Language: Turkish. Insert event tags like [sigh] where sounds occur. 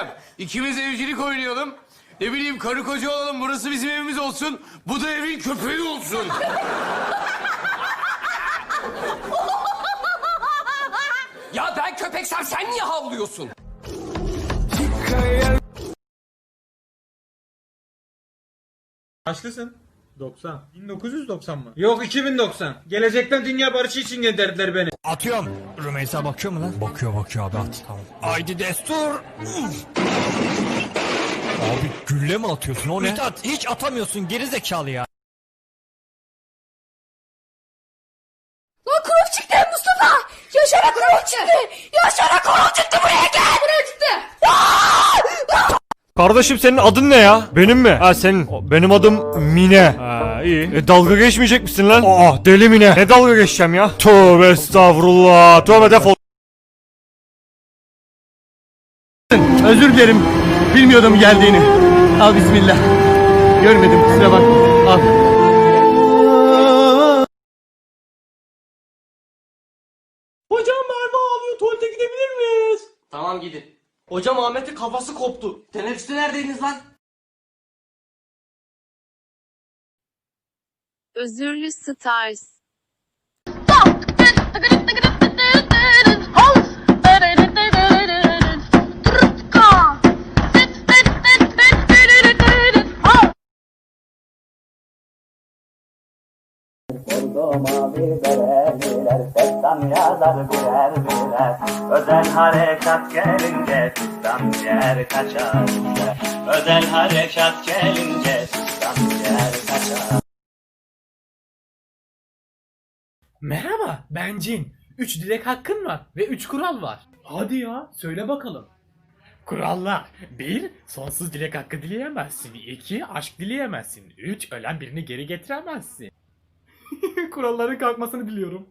diyeceğim. İkimiz evcilik oynayalım. Ne bileyim karı koca olalım. Burası bizim evimiz olsun. Bu da evin köpeği olsun. [laughs] Ya ben köpeksem sen niye havlıyorsun? Kaçlısın? 90. 1990 mı? Yok 2090. Gelecekten dünya barışı için gönderdiler beni. Atıyorum. Rümeysa bakıyor mu lan? Bakıyor bakıyor abi at. Tamam. Haydi destur. Uf. Abi gülle mi atıyorsun o ne? Mithat hiç atamıyorsun geri zekalı ya. Lan kuruk çıktı Mustafa! Yaşar'a kuruk çıktı! Yaşar'a kuruk çıktı buraya gel! Buraya! Kardeşim senin adın ne ya? Benim mi? Ha senin. O, Benim adım Mine. Ha iyi. E dalga geçmeyecek misin lan? Aa deli Mine. Ne dalga geçeceğim ya? Tövbe estağfurullah. Tövbe defol. Özür dilerim. Bilmiyordum geldiğini. Al bismillah. Görmedim kusura bakma. Al. Hocam Merve ağlıyor. Tuvalete gidebilir miyiz? Tamam gidin. Hocam Ahmet'in kafası koptu. Teneffüste neredeydiniz lan? Özürlü Stars. Özel harekat gelince sistem yer kaçar Özel harekat gelince sistem yer kaçar Merhaba ben Cin. 3 dilek hakkın var ve 3 kural var. Hadi ya söyle bakalım. Kurallar 1. Sonsuz dilek hakkı dileyemezsin. 2. Aşk dileyemezsin. 3. Ölen birini geri getiremezsin. [laughs] Kuralların kalkmasını diliyorum.